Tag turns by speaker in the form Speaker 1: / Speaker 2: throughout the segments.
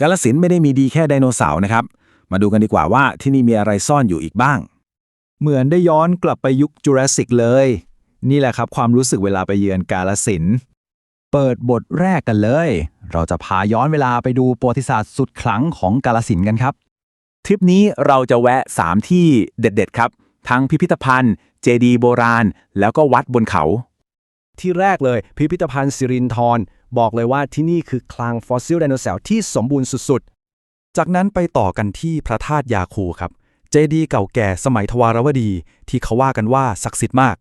Speaker 1: กาลสินธุ์ไม่ได้มีดีแค่ไดโนเสาร์นะครับ มาดูกันดีกว่าว่าที่นี่มีอะไรซ่อนอยู่อีกบ้าง
Speaker 2: เหมือนได้ย้อนกลับไปยุคจูราสสิกเลย นี่แหละครับความรู้สึกเวลาไปเยือนกาลสินธุ์เปิดบทแรกกันเลย เราจะพาย้อนเวลาไปดูประวัติศาสตร์สุดขลังของกาลสินธุ์กันครับ
Speaker 1: ทริปนี้เราจะแวะ 3 ที่เด็ด ๆ ครับ ทั้งพิพิธภัณฑ์ เจดีย์โบราณ แล้วก็วัดบนเขา
Speaker 3: ที่แรกเลยพิพิธภัณฑ์สิรินธร บอกเลยว่าที่นี่คือคลังฟอสซิลไดโนเสาร์ที่สมบูรณ์สุดๆ
Speaker 4: จากนั้นไปต่อกันที่พระธาตุยาคูครับ เจดีย์เก่าแก่สมัยทวารวดี ที่เขาว่ากันว่าศักดิ์สิทธิ์มาก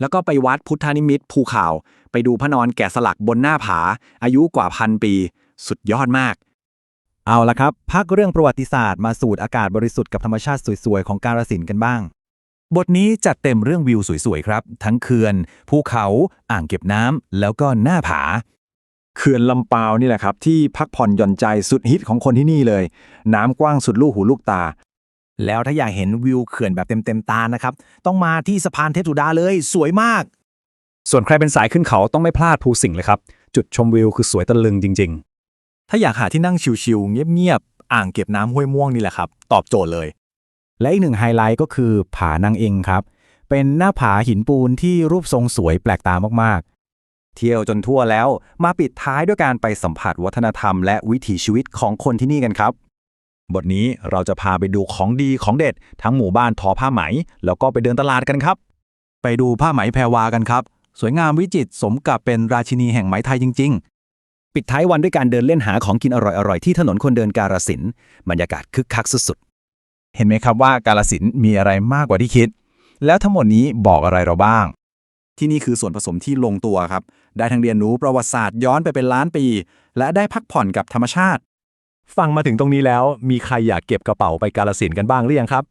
Speaker 1: แล้วก็ไปวัดพุทธานิมิตภูเขาไปดูพระนอนแกะสลักบนหน้าผา อายุกว่าพันปี สุดยอดมาก
Speaker 2: เอาละครับ พักเรื่องประวัติศาสตร์มาสูดอากาศบริสุทธิ์กับธรรมชาติสวยๆ ของกาลสินกันบ้าง
Speaker 5: บทนี้จัดเต็มเรื่องวิวสวยๆ ครับ ทั้งเขื่อน ภูเขา อ่างเก็บน้ำแล้วก็หน้าผา
Speaker 2: เขื่อนลำปาวนี่แหละครับ ที่พักผ่อนหย่อนใจสุดฮิตของคนที่นี่เลย น้ำกว้างสุดลูกหูลูกตา
Speaker 6: แล้วถ้าอยากเห็นวิวเขื่อนแบบเต็มๆตานะครับ ต้องมาที่สะพานเทพสุดาเลยสวยมาก
Speaker 4: ส่วนใครเป็นสายขึ้นเขาต้องไม่พลาดภูสิงห์เลยครับ จุดชมวิวคือสวยตะลึงจริง
Speaker 2: ถ้าอยากหาที่นั่งชิลๆเงียบๆอ่างเก็บน้ำห้วยม่วงนี่แหละครับ ตอบโจทย์เลย และอีกหนึ่งไฮไลท์ก็คือผานางเองครับ เป็นหน้าผาหินปูนที่รูปทรงสวยแปลกตามากๆ เที่ยวจนทั่วแล้ว มาปิดท้ายด้วยการไปสัมผัสวัฒนธรรมและวิถีชีวิตของคนที่นี่กันครับ บทนี้เราจะพาไปดูของดีของเด็ด ทั้งหมู่บ้านทอผ้าไหม แล้วก็ไปเดินตลาดกันครับ ไปดูผ้าไหมแพรวากันครับ สวยงามวิจิตรสมกับเป็นราชินีแห่งไหมไทยจริง ๆ
Speaker 1: ปิดท้ายวันด้วยการเดินเล่นหาของกินอร่อยๆ ที่ถนนคนเดินการสินบรรยากาศคึกคักสุดๆ
Speaker 2: เห็นไหมครับว่ากาลสินมีอะไรมากกว่าที่คิด แล้วทั้งหมดนี้บอกอะไรเราบ้าง
Speaker 1: ที่นี่คือส่วนผสมที่ลงตัวครับ ได้ทั้งเรียนรู้ประวัติศาสตร์ย้อนไปเป็นล้านปี และได้พักผ่อนกับธรรมชาติ
Speaker 4: ฟังมาถึงตรงนี้แล้ว มีใครอยากเก็บกระเป๋าไปกาลสินธุ์กันบ้างหรือยังครับ